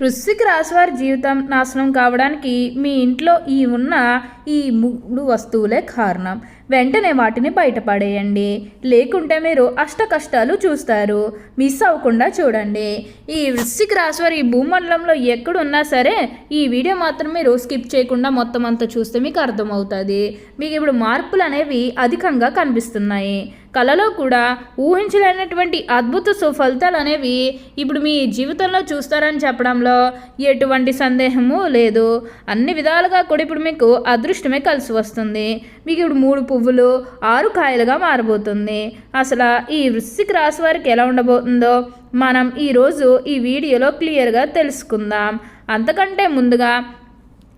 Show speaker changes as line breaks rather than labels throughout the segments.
వృశ్చిక రాశి వారి జీవితం నాశనం కావడానికి మీ ఇంట్లో ఈ ఉన్న ఈ మూడు వస్తువులే కారణం. వెంటనే వాటిని బయటపడేయండి. లేకుంటే మీరు అష్ట కష్టాలు చూస్తారు. మిస్ అవ్వకుండా చూడండి. ఈ వృశ్చిక రాశి వారి ఈ భూమండలంలో ఎక్కడున్నా సరే ఈ వీడియో మాత్రం మీరు స్కిప్ చేయకుండా మొత్తం అంతా చూస్తే మీకు అర్థమవుతుంది. మీకు ఇప్పుడు మార్పులు అనేవి అధికంగా కనిపిస్తున్నాయి. కళలో కూడా ఊహించలేనటువంటి అద్భుత సుఫలితాలు అనేవి ఇప్పుడు మీ జీవితంలో చూస్తారని చెప్పడంలో ఎటువంటి సందేహము లేదు. అన్ని విధాలుగా కూడా ఇప్పుడు మీకు అదృష్టమే కలిసి వస్తుంది. మీకు ఇప్పుడు మూడు పువ్వులు ఆరు కాయలుగా మారబోతుంది. అసలు ఈ వృశ్చిక రాశి వారికి ఎలా ఉండబోతుందో మనం ఈరోజు ఈ వీడియోలో క్లియర్గా తెలుసుకుందాం. అంతకంటే ముందుగా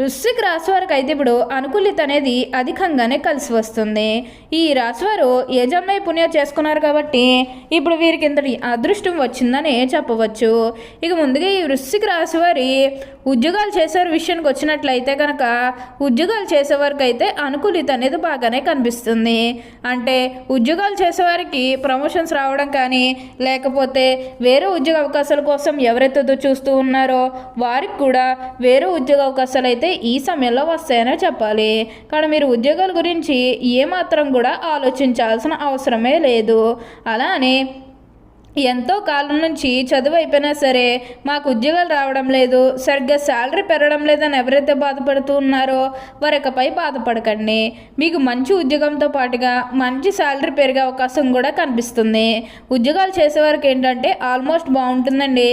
వృశ్చిక రాశి వారికి అయితే ఇప్పుడు అనుకూలిత అనేది అధికంగానే కలిసి వస్తుంది. ఈ రాశివారు వారు జన్మ పుణ్యం చేసుకున్నారు కాబట్టి ఇప్పుడు వీరికి ఇంతటి అదృష్టం వచ్చిందని చెప్పవచ్చు. ఇక ముందుగా ఈ వృశ్చిక రాశి వారి ఉద్యోగాలు చేసేవారి విషయానికి వచ్చినట్లయితే కనుక ఉద్యోగాలు చేసేవారికి అయితే అనుకూలిత అనేది బాగానే కనిపిస్తుంది. అంటే ఉద్యోగాలు చేసేవారికి ప్రమోషన్స్ రావడం కానీ లేకపోతే వేరే ఉద్యోగ అవకాశాల కోసం ఎవరైతే చూస్తూ ఉన్నారో వారికి కూడా వేరే ఉద్యోగ అవకాశాలు అయితే ఈ సమయంలో వస్తాయనే చెప్పాలి. కానీ మీరు ఉద్యోగాల గురించి ఏమాత్రం కూడా ఆలోచించాల్సిన అవసరమే లేదు. అలానే ఎంతో కాలం నుంచి చదువు అయిపోయినా సరే మాకు ఉద్యోగాలు రావడం లేదు సరిగ్గా శాలరీ పెరగడం లేదని ఎవరైతే బాధపడుతూ ఉన్నారో వారికపై బాధపడకండి. మీకు మంచి ఉద్యోగంతో పాటుగా మంచి శాలరీ పెరిగే అవకాశం కూడా కనిపిస్తుంది. ఉద్యోగాలు చేసేవారికి ఏంటంటే ఆల్మోస్ట్ బాగుంటుందండి.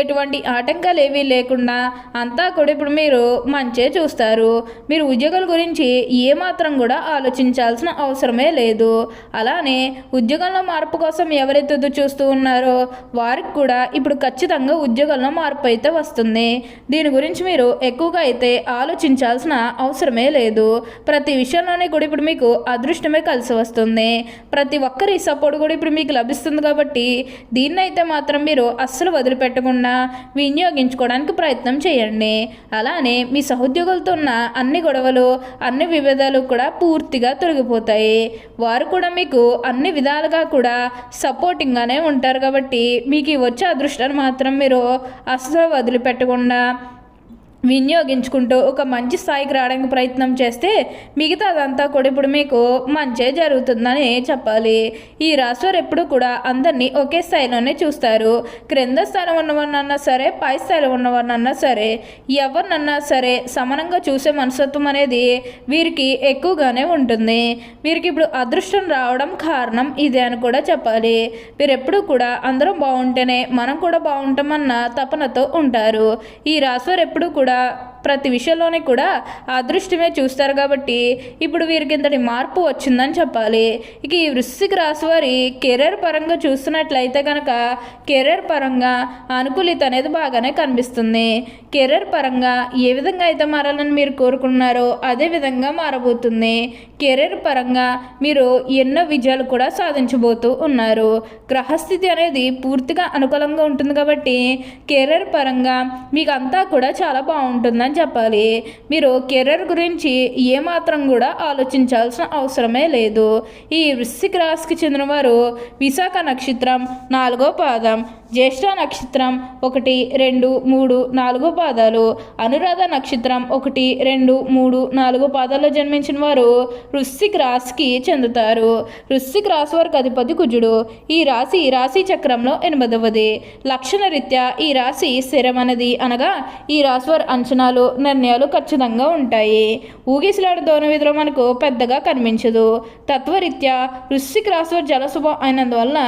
ఎటువంటి ఆటంకాలు ఏవీ లేకుండా అంతా కూడా ఇప్పుడు మీరు మంచే చూస్తారు. మీరు ఉద్యోగాల గురించి ఏమాత్రం కూడా ఆలోచించాల్సిన అవసరమే లేదు. అలానే ఉద్యోగంలో మార్పు కోసం ఎవరైతే చూస్తూ ఉన్నారు ఉన్నారో వారికి కూడా ఇప్పుడు ఖచ్చితంగా ఉద్యోగంలో మార్పు అయితే వస్తుంది. దీని గురించి మీరు ఎక్కువగా అయితే ఆలోచించాల్సిన అవసరమే లేదు. ప్రతి విషయంలోనే కూడా ఇప్పుడు మీకు అదృష్టమే కలిసి వస్తుంది. ప్రతి ఒక్కరి సపోర్ట్ కూడా ఇప్పుడు మీకు లభిస్తుంది కాబట్టి దీన్నైతే మాత్రం మీరు అస్సలు వదిలిపెట్టకుండా వినియోగించుకోవడానికి ప్రయత్నం చేయండి. అలానే మీ సహోద్యోగులతో ఉన్న అన్ని గొడవలు అన్ని విభేదాలు కూడా పూర్తిగా తొలగిపోతాయి. వారు కూడా మీకు అన్ని విధాలుగా కూడా సపోర్టింగ్గానే ఉంటారు. కాబట్టి మీకు వచ్చే అదృష్టాన్ని మాత్రం మీరు అస్సలు వదిలిపెట్టకుండా వినియోగించుకుంటూ ఒక మంచి స్థాయికి రావడానికి ప్రయత్నం చేస్తే మిగతా అదంతా కూడా ఇప్పుడు మీకు మంచే జరుగుతుందని చెప్పాలి. ఈ రాశివారు ఎప్పుడు కూడా అందరినీ ఒకే స్థాయిలోనే చూస్తారు. క్రింద స్థాయిలో ఉన్నవారినన్నా సరే పై స్థాయిలో ఉన్నవారినన్నా సరే ఎవరినన్నా సరే సమానంగా చూసే మనస్తత్వం అనేది వీరికి ఎక్కువగానే ఉంటుంది. వీరికి ఇప్పుడు అదృష్టం రావడం కారణం ఇదే అని కూడా చెప్పాలి. వీరు ఎప్పుడు కూడా అందరం బాగుంటేనే మనం కూడా బాగుంటామన్న తపనతో ఉంటారు. ఈ రాశివారు ఎప్పుడు కూడా కూడా ప్రతి విషయంలోనే కూడా అదృష్టమే చూస్తారు కాబట్టి ఇప్పుడు వీరికి ఇంతటి మార్పు వచ్చిందని చెప్పాలి. ఇక ఈ వృశ్చిక రాశి వారి కెరీర్ పరంగా చూస్తున్నట్లయితే కనుక కెరీర్ పరంగా అనుకూలిత అనేది బాగానే కనిపిస్తుంది. కెరీర్ పరంగా ఏ విధంగా అయితే మారాలని మీరు కోరుకున్నారో అదే విధంగా మారబోతుంది. కెరీర్ పరంగా మీరు ఎన్నో విజయాలు కూడా సాధించబోతూ ఉన్నారు. గ్రహస్థితి అనేది పూర్తిగా అనుకూలంగా ఉంటుంది కాబట్టి కెరీర్ పరంగా మీకు అంతా కూడా చాలా బాగుంటుందని అని చెప్పాలి. మీరు కెరీర్ గురించి ఏమాత్రం కూడా ఆలోచించాల్సిన అవసరమే లేదు. ఈ వృశ్చిక రాశికి చెందినవారు విశాఖ నక్షత్రం నాలుగో పాదం జ్యేష్ఠ నక్షత్రం ఒకటి రెండు మూడు నాలుగు పాదాలు అనురాధ నక్షత్రం ఒకటి రెండు మూడు నాలుగు పాదాల్లో జన్మించిన వారు వృశ్చిక రాశికి చెందుతారు. వృశ్చిక రాశి వారికి అధిపతి కుజుడు. ఈ రాశి రాశి చక్రంలో ఎనిమిదవది. లక్షణరీత్యా ఈ రాశి స్థిరమైనది అనగా ఈ రాశి వారి అంచనాలు నిర్ణయాలు ఖచ్చితంగా ఉంటాయి. ఊగిసలాడు దోన విధిలో మనకు పెద్దగా కనిపించదు. తత్వరీత్యా వృశ్చిక రాశి వారి జలశుభం అయినందువల్ల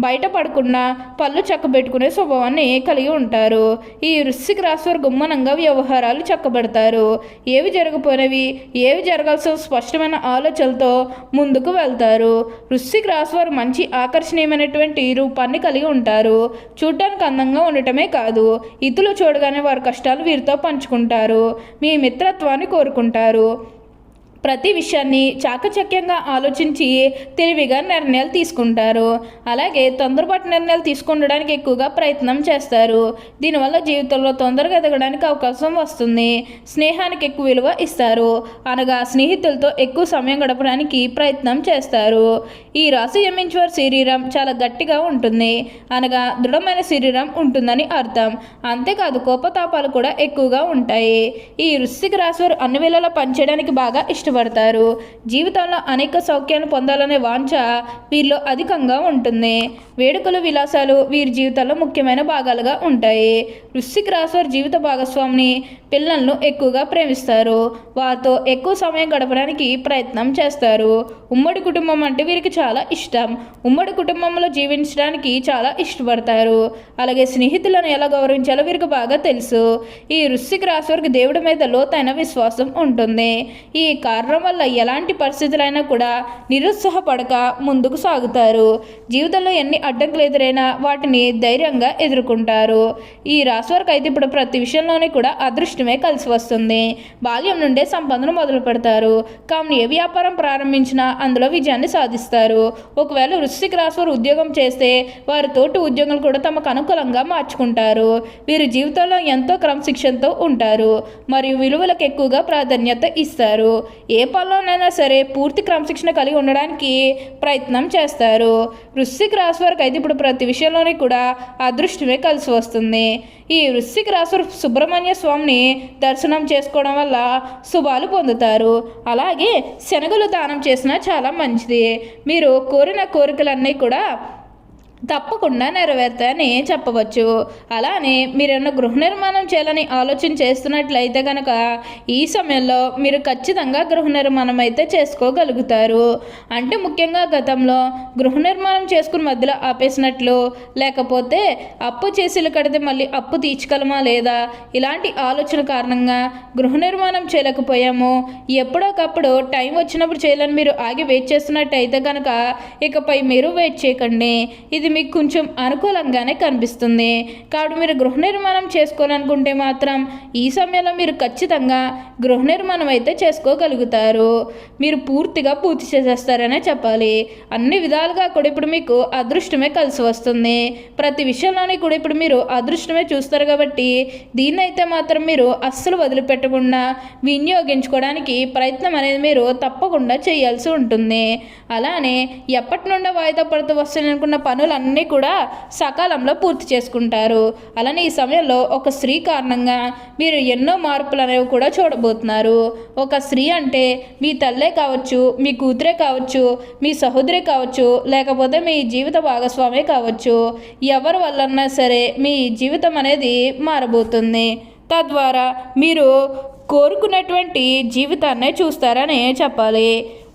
బయట పడకుండా పళ్ళు చక్కబెట్టుకునే స్వభావాన్ని కలిగి ఉంటారు. ఈ వృశ్చిక రాశి వారు గుమ్మనంగా వ్యవహారాలు చక్కబెడతారు. ఏవి జరగపోయినవి ఏవి జరగాల్సిన స్పష్టమైన ఆలోచనలతో ముందుకు వెళ్తారు. వృశ్చిక రాశి వారు మంచి ఆకర్షణీయమైనటువంటి రూపాన్ని కలిగి ఉంటారు. చూడ్డానికి అందంగా ఉండటమే కాదు ఇతరులు చూడగానే వారి కష్టాలు వీరితో పంచుకుంటారు. మీ మిత్రత్వాన్ని కోరుకుంటారు. ప్రతి విషయాన్ని చాకచక్యంగా ఆలోచించి తెలివిగా నిర్ణయాలు తీసుకుంటారు. అలాగే తొందరపాటు నిర్ణయాలు తీసుకుండడానికి ఎక్కువగా ప్రయత్నం చేస్తారు. దీనివల్ల జీవితంలో తొందరగా ఎదగడానికి అవకాశం వస్తుంది. స్నేహానికి ఎక్కువ విలువ ఇస్తారు. అనగా స్నేహితులతో ఎక్కువ సమయం గడపడానికి ప్రయత్నం చేస్తారు. ఈ రాశి జన్మించిన శరీరం చాలా గట్టిగా ఉంటుంది. అనగా దృఢమైన శరీరం ఉంటుందని అర్థం. అంతేకాదు కోపతాపాలు కూడా ఎక్కువగా ఉంటాయి. ఈ వృశ్చిక రాశి వారు అన్ని వేళలా పనిచేయడానికి బాగా ఇష్టపడతారు. జీవితంలో అనేక సౌఖ్యాలను పొందాలనే వాంఛ వీరిలో అధికంగా ఉంటుంది. వేడుకలు విలాసాలు వీరి జీవితంలో ముఖ్యమైన భాగాలుగా ఉంటాయి. వృశ్చిక రాశివారి జీవిత భాగస్వామిని పిల్లలను ఎక్కువగా ప్రేమిస్తారు. వారితో ఎక్కువ సమయం గడపడానికి ప్రయత్నం చేస్తారు. ఉమ్మడి కుటుంబం అంటే వీరికి చాలా ఇష్టం. ఉమ్మడి కుటుంబంలో జీవించడానికి చాలా ఇష్టపడతారు. అలాగే స్నేహితులను ఎలా గౌరవించాలో వీరికి బాగా తెలుసు. ఈ వృశ్చిక రాశి వారికి దేవుడి మీద లోతైన విశ్వాసం ఉంటుంది. ఈ కారణం వల్ల ఎలాంటి పరిస్థితులైనా కూడా నిరుత్సాహపడక ముందుకు సాగుతారు. జీవితంలో ఎన్ని అడ్డంకులు ఎదురైనా వాటిని ధైర్యంగా ఎదుర్కొంటారు. ఈ రాశి వారికి అయితే ఇప్పుడు ప్రతి విషయంలోనే కూడా అదృష్టమే కలిసి వస్తుంది. బాల్యం నుండే సంపదను మొదలు పెడతారు. కావున ఏ వ్యాపారం ప్రారంభించినా అందులో విజయాన్ని సాధిస్తారు. ఒకవేళ వృశ్చిక రాశి వారు ఉద్యోగం చేస్తే వారి తోటి ఉద్యోగులు కూడా తమకు అనుకూలంగా మార్చుకుంటారు. వీరి జీవితంలో ఎంతో క్రమశిక్షణతో ఉంటారు. మరియు విలువలకు ఎక్కువగా ప్రాధాన్యత ఇస్తారు. ఏ పనిలోనైనా సరే పూర్తి క్రమశిక్షణ కలిగి ఉండడానికి ప్రయత్నం చేస్తారు. వృశ్చిక రాశి వారికి అయితే ఇప్పుడు ప్రతి విషయంలోని కూడా అదృష్టమే కలిసి వస్తుంది. ఈ వృశ్చిక రాశి సుబ్రహ్మణ్య స్వామిని దర్శనం చేసుకోవడం వల్ల శుభాలు పొందుతారు. అలాగే శనగలు దానం చేసినా చాలా మంచిది. మీరు కోరిన కోరికలన్నీ కూడా తప్పకుండా నెరవేరుతాయని చెప్పవచ్చు. అలానే మీరేమన్నా గృహ నిర్మాణం చేయాలని ఆలోచన చేస్తున్నట్లయితే కనుక ఈ సమయంలో మీరు ఖచ్చితంగా గృహ నిర్మాణం అయితే చేసుకోగలుగుతారు. అంటే ముఖ్యంగా గతంలో గృహ నిర్మాణం చేసుకుని మధ్యలో ఆపేసినట్లు లేకపోతే అప్పు చేసిలు కడితే మళ్ళీ అప్పు తీర్చగలమా లేదా? ఇలాంటి ఆలోచన కారణంగా గృహ నిర్మాణం చేయలేకపోయాము. ఎప్పుడోకప్పుడు టైం వచ్చినప్పుడు చేయాలని మీరు ఆగి వెయిట్ చేస్తున్నట్టయితే కనుక ఇకపై మీరు వెయిట్ చేయకండి. ఇది ఇది మీకు కొంచెం అనుకూలంగానే కనిపిస్తుంది. కాబట్టి మీరు గృహ నిర్మాణం చేసుకోవాలనుకుంటే మాత్రం ఈ సమయంలో మీరు ఖచ్చితంగా గృహ నిర్మాణం అయితే చేసుకోగలుగుతారు. మీరు పూర్తిగా పూర్తి చేసేస్తారనే చెప్పాలి. అన్ని విధాలుగా కూడా ఇప్పుడు మీకు అదృష్టమే కలిసి వస్తుంది. ప్రతి విషయంలోని కూడా ఇప్పుడు మీరు అదృష్టమే చూస్తారు కాబట్టి దీన్ని అయితే మాత్రం మీరు అస్సలు వదిలిపెట్టకుండా వినియోగించుకోవడానికి ప్రయత్నం అనేది మీరు తప్పకుండా చేయాల్సి ఉంటుంది. అలానే ఎప్పటి నుండో వాయిదా పడుతూ వస్తుంది అనుకున్న పనులు పనులన్నీ కూడా సకాలంలో పూర్తి చేసుకుంటారు. అలానే ఈ సమయంలో ఒక స్త్రీ కారణంగా మీరు ఎన్నో మార్పులు అనేవి కూడా చూడబోతున్నారు. ఒక స్త్రీ అంటే మీ తల్లే కావచ్చు మీ కూతురే కావచ్చు మీ సహోదరి కావచ్చు లేకపోతే మీ జీవిత భాగస్వామి కావచ్చు. ఎవరి వల్లన్నా సరే మీ జీవితం అనేది మారబోతుంది. తద్వారా మీరు కోరుకున్నటువంటి జీవితాన్నే చూస్తారని చెప్పాలి.